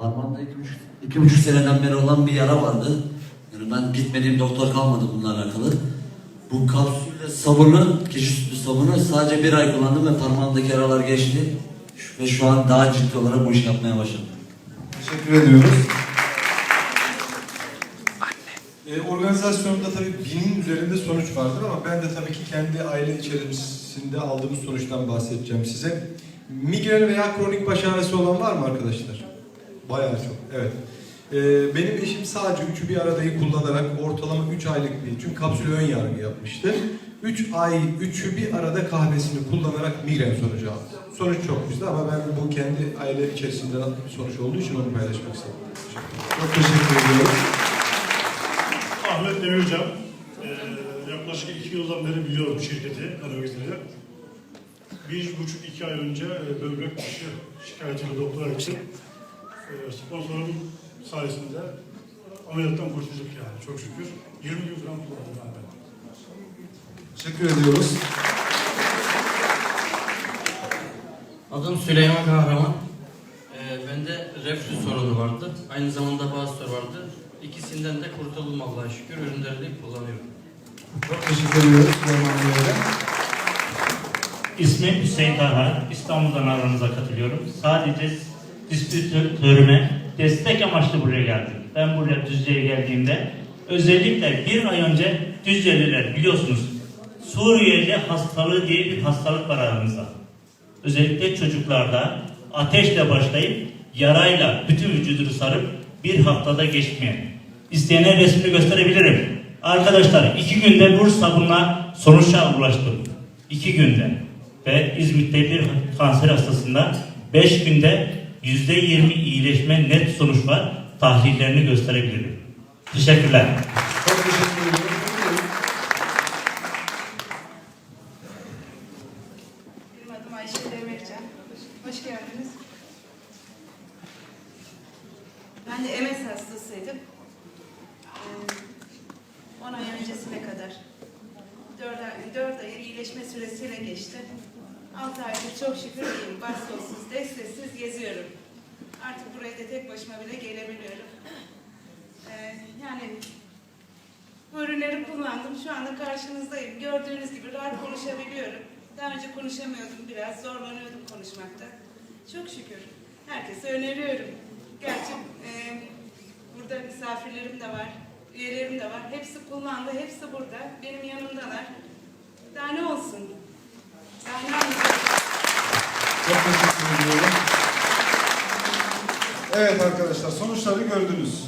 Parmağımda iki buçuk, iki buçuk seneden beri olan bir yara vardı. Yani ben gitmediğim doktor kalmadı bununla alakalı. Bu kapsülle sabunu, kişi sütü sabunu sadece bir ay kullandım ve parmağımdaki yaralar geçti. Ve şu an daha ciddi olarak bu işi yapmaya başladım. Teşekkür ediyoruz. Ee, organizasyonda tabii binin üzerinde sonuç vardır ama ben de tabii ki kendi aile içerisinde aldığımız sonuçtan bahsedeceğim size. Migren veya kronik baş ağrısı olan var mı arkadaşlar? Bayağı çok, evet. Ee, benim eşim sadece üçü bir aradayı kullanarak ortalama 3 aylık bir, çünkü kapsül ön yargı yapmıştı. 3 ay, üçü bir arada kahvesini kullanarak migren sonucu aldı. Sonuç çok güzel ama ben bu kendi aile içerisinde bir sonuç olduğu için onu paylaşmak istedim. Çok teşekkür ediyorum. Ahmet Demircan. Ee, yaklaşık iki yıldan beri biliyorum şirketi, Karavizleri. Bir buçuk iki ay önce e, böbrek dışı şikayetiyle doktora gittim. Sponsorum sayesinde ameliyattan kurtulduk yani çok şükür. 20 gün falan kullandım ben. ben. Teşekkür ediyoruz. Adım Süleyman Kahraman. Ee, bende reflü sorunu vardı. Aynı zamanda bazı vardı. İkisinden de kurtuldum Allah'a şükür. Ürünlerini kullanıyorum. Çok teşekkür ediyoruz Süleyman Bey'e. İsmim Hüseyin Tarhan. İstanbul'dan aranıza katılıyorum. Sadece distribütörüme destek amaçlı buraya geldim. Ben buraya Düzce'ye geldiğimde özellikle bir ay önce Düzceliler biliyorsunuz Suriyeli hastalığı diye bir hastalık var aramızda. Özellikle çocuklarda ateşle başlayıp yarayla bütün vücudunu sarıp bir haftada geçmeyen. İsteyene resmini gösterebilirim. Arkadaşlar iki günde Bursa bununla sonuçla ulaştım. İki günde. Ve İzmit'te bir kanser hastasında beş günde yüzde yirmi iyileşme net sonuç var. Tahlillerini gösterebilirim. Teşekkürler. Çok teşekkür. Benim adım Ayşe Demircan. Hoş geldiniz. Ben de MS hastasıydım. Ee, 10 ay öncesine kadar. 4 ay, 4 ay iyileşme süresiyle geçti. 6 aydır çok şükür iyiyim. Bastonsuz, desteksiz geziyorum. Artık buraya da tek başıma bile gelebiliyorum. Ee, yani bu ürünleri kullandım. Şu anda karşınızdayım. Gördüğünüz gibi rahat konuşabiliyorum. Daha önce konuşamıyordum biraz. Zorlanıyordum konuşmakta. Çok şükür. Herkese öneriyorum. Gerçi e, burada misafirlerim de var. Üyelerim de var. Hepsi kullandı. Hepsi burada. Benim yanımdalar. Daha ne olsun? Daha ne? Çok teşekkür ediyorum. Evet arkadaşlar sonuçları gördünüz.